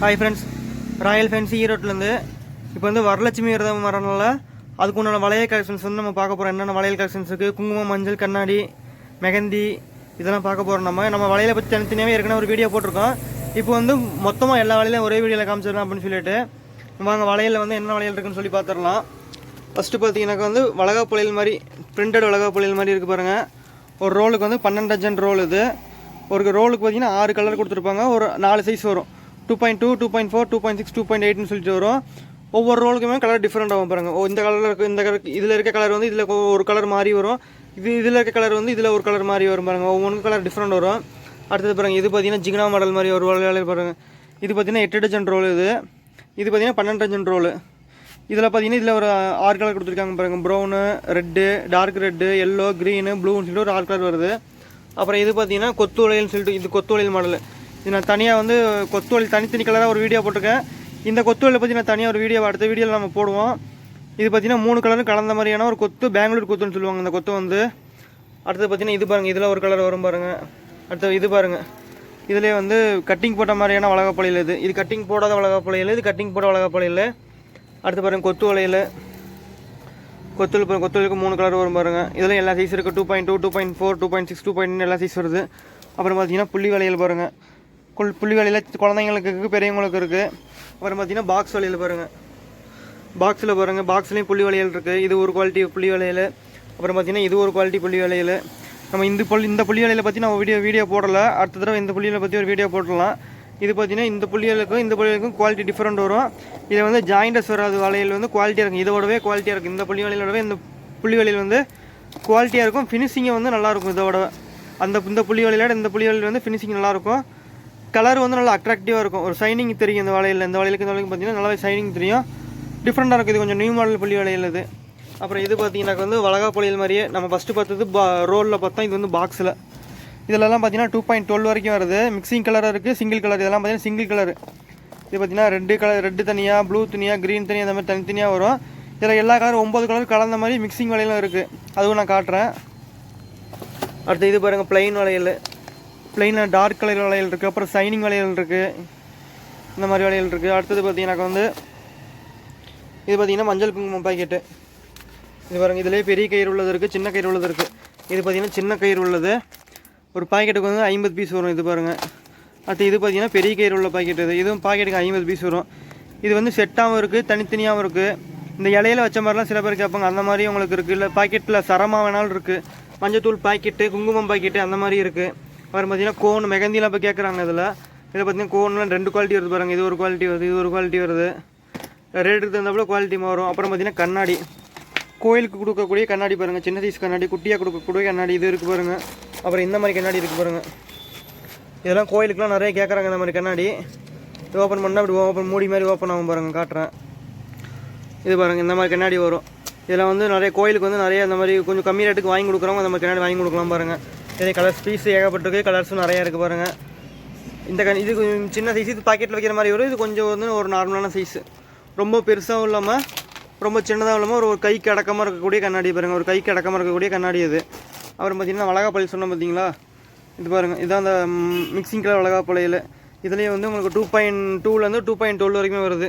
Hi friends royal fancy ஈரோட்லேருந்து இப்போ வந்து வரலட்சுமி விரதம் வரனால அதுக்கு உண்டான வளையல் கலெக்ஷன்ஸ் வந்து நம்ம பார்க்க போகிறோம் என்னென்ன வளையல் கலெக்ஷன்ஸ் இருக்குது குங்குமம் மஞ்சள் கண்ணாடி மெகந்தி இதெல்லாம் பார்க்க போகிறோம் நம்ம. நம்ம வளையலை பற்றி தனித்தனியாகவே ஏற்கனவே ஒரு வீடியோ போட்டிருக்கோம். இப்போ வந்து மொத்தமாக எல்லா வளையலையும் ஒரே வீடியோவில் காமிச்சிடலாம் அப்படின்னு சொல்லிட்டு. வாங்க வளையலில் வந்து என்ன வளையல் இருக்குன்னு சொல்லி பார்த்துடலாம் ஃபஸ்ட்டு பார்த்தீங்கன்னாக்கா வந்து வளகா புலையல் மாதிரி பிரிண்டட் வளகா புலையல் மாதிரி இருக்குது பாருங்கள் ஒரு ரோலுக்கு வந்து பன்னெண்டு டஜன் ரோல் இது. ஒரு ரோலுக்கு பார்த்தீங்கன்னா ஆறு கலர் கொடுத்துருப்பாங்க. ஒரு நாலு சைஸ் வரும். Two point two two point four two point six two point எயிட்னு சொல்லிட்டு வரும். ஒவ்வொரு ரோலுக்குமே கலர் டிஃப்ரெண்ட் ஆகும் பாருங்க. ஓ இந்த கலரில் இந்த கலர் இதில் இருக்க கலர் வந்து இதில் ஒரு கலர் மாறி வரும். இது இதில் இருக்க கலர் வந்து இதில் ஒரு கலர் மாறி வரும் பாருங்க. ஒவ்வொன்றுக்கும் கலர் டிஃப்ரெண்ட் வரும். அடுத்தது பாருங்கள் இது பார்த்தீங்கன்னா ஜிக்னா மாடல் மாதிரி ஒரு வளையல் பாருங்கள் இது பார்த்தீங்கன்னா எட்டு டஜன் ரோல் இது. இது பார்த்தீங்கன்னா பன்னெண்டு டஜன் ரோல். இதில் பார்த்தீங்கன்னா இதில் ஒரு ஆறு கலர் கொடுத்துருக்காங்க பாருங்கள் brown red dark red yellow green ப்ளூன்னு சொல்லிட்டு ஒரு ஆறு கலர் வருது. அப்புறம் இது பார்த்தீங்கன்னா கொத்து வளையல்னு சொல்லிட்டு இது கொத்து வளையல் மாடல் இது நான் தனியாக வந்து கொத்து தனித்தனி கலராக ஒரு வீடியோ போட்டிருக்கேன். இந்த கொத்து பற்றி நான் தனியாக ஒரு வீடியோ அடுத்த வீடியோவில் நம்ம போடுவோம். இது பார்த்தீங்கன்னா மூணு கலரும் கலந்த மாதிரியான ஒரு கொத்து பெங்களூர் கொத்துன்னு சொல்லுவாங்க இந்த கொத்து வந்து. அடுத்தது பார்த்தீங்கன்னா இது பாருங்கள் இதில் ஒரு கலர் வரும் பாருங்கள் அடுத்து இது பாருங்கள் இதுலேயே வந்து கட்டிங் போட்ட மாதிரியான வளகாப்பழையில் இது. இது கட்டிங் போடாத வளகாப்பழையில் இது கட்டிங் போட்ட வளகாப்பழையில் அடுத்து பாருங்கள் கொத்து வளையல் கொத்தல் பாருங்க கொத்துலுக்கு மூணு கலர் வரும் பாருங்கள் இதில் எல்லா சைஸ் இருக்குது two point two two point four two point six two point எல்லா சைஸ் வருது. அப்புறம் பார்த்தீங்கன்னா புள்ளி வளையல் பாருங்கள் குள் புள்ளி வளையல் குழந்தைங்களுக்கு இருக்குது பெரியவங்களுக்கு இருக்குது அப்புறம் பார்த்தீங்கன்னா பாக்ஸ் வலையில் பாருங்கள் பாக்ஸில் பாருங்கள் பாக்ஸ்லேயும் புள்ளி வளையல் இருக்குது இது ஒரு குவாலிட்டி புள்ளி வளையல். அப்புறம் பார்த்தீங்கன்னா இது ஒரு குவாலிட்டி புள்ளி வளையல். நம்ம இந்த புள்ளி இந்த புள்ளி வளையலை பற்றி நம்ம வீடியோ வீடியோ போடலை. அடுத்த தடவை இந்த புள்ளியில் பற்றி ஒரு வீடியோ போடலாம் இது பார்த்தீங்கன்னா இந்த புள்ளிகளுக்கும் இந்த புள்ளிகளுக்கும் குவாலிட்டி டிஃப்ரெண்ட் வரும். இதில் வந்து ஜாயிண்டஸ் வராது வலையில் வந்து குவாலிட்டியாக இருக்கும். இதோடவே குவாலிட்டியாக இருக்கும். இந்த புள்ளி வளையலோடவே இந்த புள்ளி வளையல் வந்து குவாலிட்டியாக இருக்கும். ஃபினிஷிங்கும் வந்து நல்லாயிருக்கும் இதோட. அந்த இந்த புள்ளி வளையலோட இந்த புள்ளி வளையல் வந்து ஃபினிஷிங் நல்லாயிருக்கும் கலர் வந்து நல்லா அட்ராக்டிவாக இருக்கும். ஒரு ஷைனிங் தெரியும் இந்த வளையல் இந்த வளையலுக்கு இந்த வளையலுக்கு பார்த்தீங்கன்னா நல்லாவே ஷைனிங் தெரியும். டிஃப்ரெண்ட்டாக இருக்குது இது கொஞ்சம் நியூ மாடல் புள்ளி வளையல் இது. அப்புறம் இது பார்த்தீங்கன்னா வந்து வளகா புளியல் மாதிரியே நம்ம ஃபஸ்ட்டு பார்த்தது பா ரோலில் பார்த்தோம் இது வந்து பாக்ஸில் இதிலலாம் பார்த்தீங்கன்னா டூ பாயிண்ட் டுவெல் வரைக்கும் வருது. மிக்சிங் கலர் இருக்குது சிங்கிள் கலர் இதெல்லாம் பார்த்தீங்கன்னா சிங்கிள் கலர் இது பார்த்தீங்கன்னா ரெட்டு கலர் ரெட்டு தனியாக ப்ளூ தனியாக க்ரீன் தனியாக அந்த மாதிரி தனித்தனியாக வரும். இதில் எல்லா கலரும் ஒம்பது கலர் கலந்த மாதிரி மிக்சிங் வளையலும் இருக்குது அதுவும் நான் காட்டுறேன். அடுத்து இது பாருங்கள் ப்ளைன் வளையல். ப்ளைனில் டார்க் கலர் வளையல் இருக்குது அப்புறம் சைனிங் வளையல் இருக்குது இந்த மாதிரி வளையல் இருக்குது அடுத்தது பார்த்தீங்கன்னாக்கா வந்து இது பார்த்திங்கன்னா மஞ்சள் குங்குமம் பாக்கெட்டு இது பாருங்க இதுலேயே பெரிய கயிறு உள்ளது இருக்குது சின்ன கயிறு உள்ளது இருக்குது இது பார்த்தீங்கன்னா சின்ன கயிறு உள்ளது. ஒரு பாக்கெட்டுக்கு வந்து ஐம்பது பீஸ் வரும் இது பாருங்கள் அடுத்து இது பார்த்தீங்கன்னா பெரிய கயிறு உள்ள பாக்கெட் இது. இதுவும் பாக்கெட்டுக்கு ஐம்பது பீஸ் வரும். இது வந்து செட்டாகவும் இருக்குது தனித்தனியாகவும் இருக்குது இந்த இலையில வச்ச மாதிரிலாம் சில பேர் கேட்பாங்க அந்த மாதிரி உங்களுக்கு இருக்குது இல்லை பாக்கெட்டில் சரமாக வேணாலும் இருக்குது மஞ்சத்தூள் பாக்கெட்டு குங்குமம் பாக்கெட்டு அந்த மாதிரி இருக்குது அப்புறம் பார்த்தீங்கன்னா கோன் மெகந்திலாம் இப்போ கேட்குறாங்க இதில். இதில் பார்த்தீங்கன்னா கோன்லாம் ரெண்டு குவாலிட்டி வருது பாருங்கள் இது ஒரு குவாலிட்டி வருது இது ஒரு குவாலிட்டி வருது. ரேட்டுக்கு தகுந்தாப்புல குவாலிட்டி வரும் அப்புறம் பார்த்தீங்கன்னா கண்ணாடி. கோயிலுக்கு கொடுக்கக்கூடிய கண்ணாடி பாருங்கள் சின்ன சைஸ் கண்ணாடி குட்டியாக கொடுக்கக்கூடிய கண்ணாடி இது இருக்குது பாருங்கள் அப்புறம் இந்த மாதிரி கண்ணாடி இருக்குது பாருங்கள் இதெல்லாம் கோயிலுக்குலாம் நிறைய கேட்குறாங்க இந்த மாதிரி கண்ணாடி. இது ஓப்பன் பண்ணால் இப்படி ஓப்பன் மூடி மாதிரி ஓப்பன் ஆகும் பாருங்கள் காட்டுறேன். இது பாருங்கள் இந்த மாதிரி கண்ணாடி வரும். இதில் வந்து நிறைய கோயிலுக்கு வந்து நிறைய இந்த மாதிரி கொஞ்சம் கம்மி ரேட்டுக்கு வாங்கி கொடுக்குறவங்க அந்த மாதிரி கண்ணாடி வாங்கி கொடுக்கலாம் பாருங்கள் இதே கலர்ஸ் பீஸ் ஏகப்பட்டிருக்கு. கலர்ஸும் நிறையா இருக்குது பாருங்கள் இந்த கண் இது கொஞ்சம் சின்ன சைஸ் இது பாக்கெட்டில் வைக்கிற மாதிரி வரும். இது கொஞ்சம் வந்து ஒரு நார்மலான சைஸு ரொம்ப பெருசாகவும் இல்லாமல் ரொம்ப சின்னதாக இல்லாமல் ஒரு ஒரு கைக்கு அடக்கமாக இருக்கக்கூடிய கண்ணாடி பாருங்கள் ஒரு கைக்கு அடக்கமாக இருக்கக்கூடிய கண்ணாடி இது. அப்புறம் பார்த்தீங்கன்னா வளகாப்பள்ளி சொன்னோம் பார்த்தீங்களா இது பாருங்கள் இதுதான் அந்த மிக்சிங் கலர் வளகாப்பள்ளியில் இதுலேயே வந்து உங்களுக்கு டூ பாயிண்ட் டூலேருந்து டூ பாயிண்ட் டுவெல் வரைக்குமே வருது.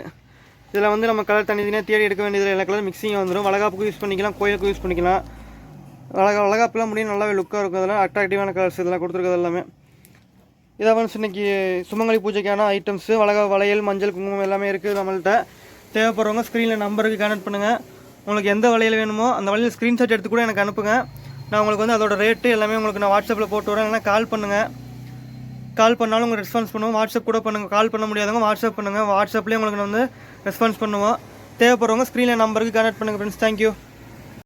இதில் வந்து நம்ம கலர் தனித்தனியாக தேடி எடுக்க வேண்டியதில் எல்லா கலர் மிக்சிங் வந்துடும் வளகாப்புக்கு யூஸ் பண்ணிக்கலாம் கோயிலுக்கு யூஸ் பண்ணிக்கலாம். அழகாக வளகாப்புலாம் முடியும். நல்லாவே லுக்காக இருக்கும். அதெல்லாம் அட்ராக்டிவான கலர்ஸ் இதெல்லாம் கொடுத்துருக்கிறது எல்லாமே. இதை வந்து இன்னைக்கு சுமங்கலி பூஜைக்கான ஐட்டம்ஸு வளகா வளையல் மஞ்சள் குங்குமம் எல்லாமே இருக்குது நம்மள்கிட்ட தேவைப்படுறவங்க ஸ்க்ரீனில் நம்பருக்கு கனெக்ட் பண்ணுங்கள் உங்களுக்கு எந்த வளையல் வேணுமோ அந்த வளையல் ஸ்க்ரீன்ஷாட் எடுத்து கூட எனக்கு அனுப்புங்க. நான் உங்களுக்கு வந்து அதோட ரேட்டு எல்லாமே உங்களுக்கு நான் வாட்ஸ்அப்பில் போட்டு வரேன் இல்லைனா கால் பண்ணுங்கள் கால் பண்ணாலும் உங்களுக்கு ரெஸ்பான்ஸ் பண்ணுவோம். வாட்ஸ்அப் கூட பண்ணுங்கள் கால் பண்ண முடியாதவங்க வாட்ஸ்அப் பண்ணுங்கள் வாட்ஸ்அப்லேயே உங்களுக்கு நான் வந்து ரெஸ்பான்ஸ் பண்ணுவோம். தேவைப்படுறவங்க ஸ்க்ரீனில் நம்பருக்கு கனெக்ட் பண்ணுங்கள் ஃப்ரெண்ட்ஸ் தேங்க்யூ